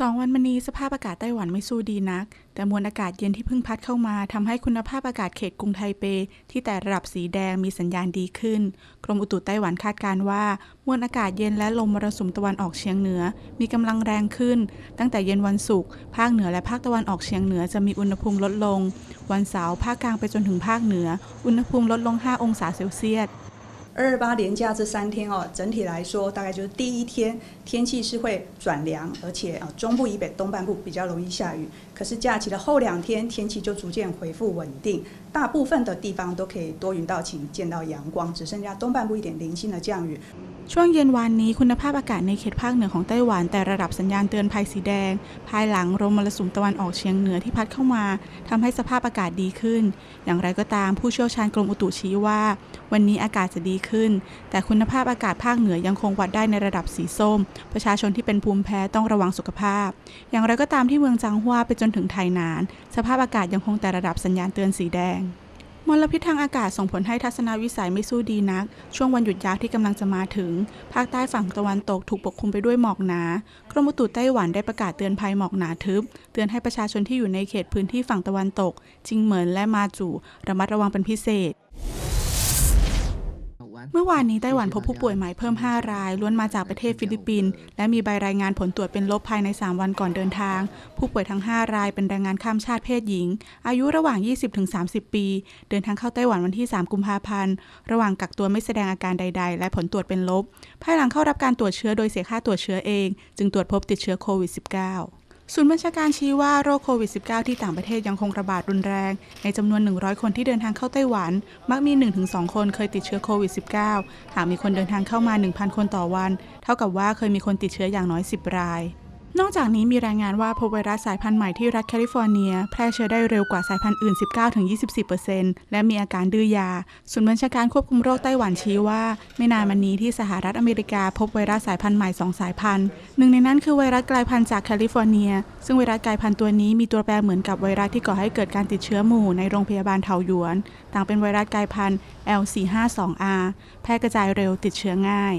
สองวันมานี้สภาพอากาศไต้หวันไม่สู้ดีนัก แต่มวลอากาศเย็นที่เพิ่งพัดเข้ามาทำให้คุณภาพอากาศเขตกรุงไทเป ที่แต่ระดับสีแดงมีสัญญาณดีขึ้น กรมอุตุไต้หวันคาดการว่ามวลอากาศเย็นและลมมรสุมตะวันออกเฉียงเหนือ มีกำลังแรงขึ้น ตั้งแต่เย็นวันศุกร์ภาคเหนือและภาคตะวันออกเฉียงเหนือจะมีอุณหภูมิลดลง วันเสาร์ภาคกลางไปจนถึงภาคเหนือ อุณหภูมิลดลง 5 องศาเซลเซียส 二二八连假这三天哦，整体来说大概就是第一天天气是会转凉，而且啊中部以北、东半部比较容易下雨。可是假期的后两天天气就逐渐恢复稳定，大部分的地方都可以多云到晴，见到阳光，只剩下东半部一点零星的降雨。 ช่วงเย็นวานนี้คุณภาพอากาศในเขตภาคเหนือของไต้หวัน แต่ระดับสัญญาณเตือนภัยสีแดง ภายหลังลมมรสุมตะวันออกเฉียงเหนือที่พัดเข้ามาทำให้สภาพอากาศดีขึ้น อย่างไรก็ตามผู้เชี่ยวชาญกรมอุตุชี้ว่า วันนี้อากาศจะดีขึ้น แต่คุณภาพอากาศภาคเหนือยังคงวัดได้ในระดับสีส้ม ประชาชนที่เป็นภูมิแพ้ต้องระวังสุขภาพ อย่างไรก็ตามที่เมืองจางฮวาไปจนถึงไทหนาน สภาพอากาศยังคงแต่ระดับสัญญาณเตือนสีแดง มลพิษทางอากาศส่งผลให้ทัศนวิสัยไม่สู้ดีนัก ช่วงวันหยุดยาวที่กำลังจะมาถึง ภาคใต้ฝั่งตะวันตกถูกปกคลุมไปด้วยหมอกหนากรมอุตุไต้หวันได้ประกาศเตือนภัยหมอกหนาทึบ เตือนให้ประชาชนที่อยู่ในเขตพื้นที่ฝั่งตะวันตก จิงเหมินและมาจูระมัดระวังเป็นพิเศษ เมื่อวานนี้ไต้หวันพบผู้ป่วยใหม่เพิ่ม 5 ราย ล้วนมาจากประเทศฟิลิปปินส์และมีใบรายงานผลตรวจเป็นลบภายใน 3 วันก่อนเดินทาง ผู้ป่วยทั้ง 5 รายเป็นแรงงานข้ามชาติเพศหญิง อายุระหว่าง 20-30 ปี เดินทางเข้าไต้หวันวันที่ 3 กุมภาพันธ์ ระหว่างกักตัวไม่แสดงอาการใด ๆ และผลตรวจเป็นลบ ภายหลังเข้ารับการตรวจเชื้อโดยเสียค่าตรวจเชื้อเอง จึงตรวจพบติดเชื้อโควิด -19 ศูนย์บัญชาการชี้ว่าโรคโควิด -19 ที่ต่างประเทศยังคงระบาดรุนแรง ในจำนวน 100 คนที่เดินทางเข้าไต้หวัน มักมี 1-2 คนเคยติดเชื้อโควิด -19 หากมีคนเดินทางเข้ามา 1,000 คนต่อวัน เท่ากับว่าเคยมีคนติดเชื้ออย่างน้อย 10 ราย นอกจากนี้มีรายงานว่าพบไวรัสสายพันธุ์ใหม่ที่รัฐแคลิฟอร์เนีย แพร่เชื้อได้เร็วกว่าสายพันธุ์อื่น 19-24%และมีอาการดื้อยาศูนย์บัญชาการควบคุมโรคไต้หวันชี้ว่า ไม่นานมานี้ที่สหรัฐอเมริกาพบไวรัสสายพันธุ์ใหม่ 2 สายพันธุ์หนึ่งในนั้นคือไวรัสกลายพันธุ์จากแคลิฟอร์เนีย ซึ่งไวรัสกลายพันธุ์ตัวนี้มีตัวแปรเหมือนกับไวรัสที่ก่อให้เกิดการติดเชื้อหมู่ในโรงพยาบาลเถาหยวน ต่างเป็นไวรัสกลายพันธุ์ L452R แพร่กระจายเร็วติดเชื้อง่าย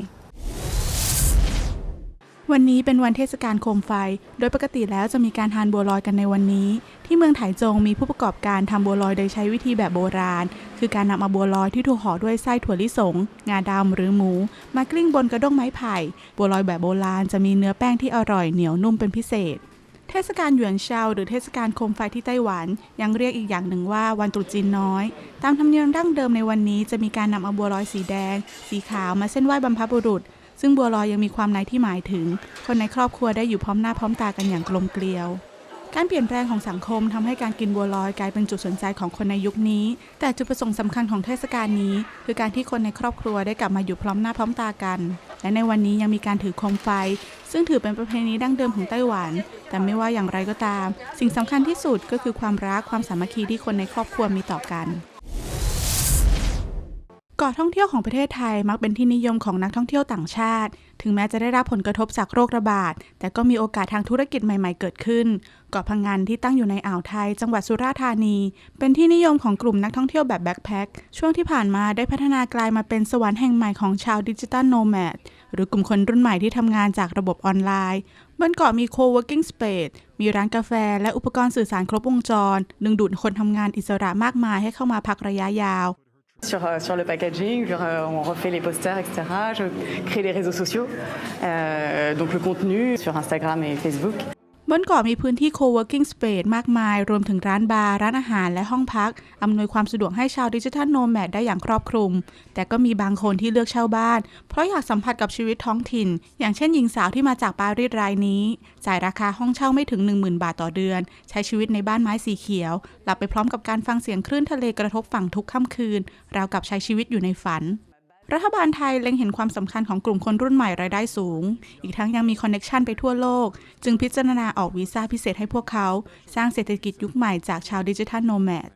วันนี้เป็นวันเทศกาลโคมไฟ โดยปกติแล้วจะมีการทานบัวลอยกันในวันนี้ ที่เมืองไถจงมีผู้ประกอบการทำบัวลอยโดยใช้วิธีแบบโบราณ คือการนำเอาบัวลอยที่ถูกห่อด้วยไส้ถั่วลิสง งาดำหรือหมู มากลิ้งบนกระด้งไม้ไผ่ บัวลอยแบบโบราณจะมีเนื้อแป้งที่อร่อยเหนียวนุ่มเป็นพิเศษเทศกาลหยวนเชาหรือเทศกาลโคมไฟที่ไต้หวัน ยังเรียกอีกอย่างหนึ่งว่าวันตรุษจีนน้อย ตามธรรมเนียมดั้งเดิมในวันนี้จะมีการนำเอาบัวลอยสีแดง สีขาวมาเส้นไหว้บรรพบุรุษ ซึ่งบัวลอยยังมีความในที่หมายถึง คนในครอบครัวได้อยู่พร้อมหน้าพร้อมตากันอย่างกลมเกลียว การเปลี่ยนแปลงของสังคมทำให้การกินบัวลอยกลายเป็นจุดสนใจของคนในยุคนี้ แต่จุดประสงค์สำคัญของเทศกาลนี้ คือการที่คนในครอบครัวได้กลับมาอยู่พร้อมหน้าพร้อมตากัน และในวันนี้ยังมีการถือโคมไฟ ซึ่งถือเป็นประเพณีดั้งเดิมของไต้หวัน แต่ไม่ว่าอย่างไรก็ตาม สิ่งสำคัญที่สุดก็คือความรักความสามัคคีที่คนในครอบครัวมีต่อกัน เกาะท่องเที่ยวของประเทศไทยมักเป็นที่นิยมของนักท่องเที่ยวต่างชาติ ถึงแม้จะได้รับผลกระทบจากโรคระบาด แต่ก็มีโอกาสทางธุรกิจใหม่ ๆ เกิดขึ้น เกาะพังงานที่ตั้งอยู่ในอ่าวไทย จังหวัดสุราษฎร์ธานี เป็นที่นิยมของกลุ่มนักท่องเที่ยวแบบแบ็คแพ็คช่วงที่ผ่านมาได้พัฒนากลายมาเป็นสวรรค์แห่งใหม่ของชาวดิจิตัลโนแมด หรือกลุ่มคนรุ่นใหม่ที่ทำงานจากระบบออนไลน์บนเกาะมี co-working space มีร้านกาแฟ และอุปกรณ์สื่อสารครบวงจร ดึงดูดคนทำงานอิสระมากมายให้เข้ามาพักระยะยาว Sur, euh, sur le packaging, euh, on refait les posters, etc. Je crée les réseaux sociaux, euh, donc le contenu sur Instagram et Facebook. บนเกาะมีพื้นที่ co-working space มากมาย รวมถึงร้านบาร์ ร้านอาหารและห้องพัก อำนวยความสะดวกให้ชาวดิจิทัลโนแมดได้อย่างครอบคลุม แต่ก็มีบางคนที่เลือกเช่าบ้าน เพราะอยากสัมผัสกับชีวิตท้องถิ่น อย่างเช่นหญิงสาวที่มาจากปารีสรายนี้ จ่ายราคาห้องเช่าไม่ถึง 10,000 บาทต่อเดือน ใช้ชีวิตในบ้านไม้สีเขียว หลับไปพร้อมกับการฟังเสียงคลื่นทะเลกระทบฝั่งทุกค่ำคืน ราวกับใช้ชีวิตอยู่ในฝัน รัฐบาลไทยเล็งเห็นความสำคัญของกลุ่มคนรุ่นใหม่รายได้สูง อีกทั้งยังมีคอนเน็ชันไปทั่วโลก จึงพิจารณาออกวีซ่าพิเศษให้พวกเขา สร้างเศรษฐกิจยุคใหม่จากชาวดิจิทัลโนแมด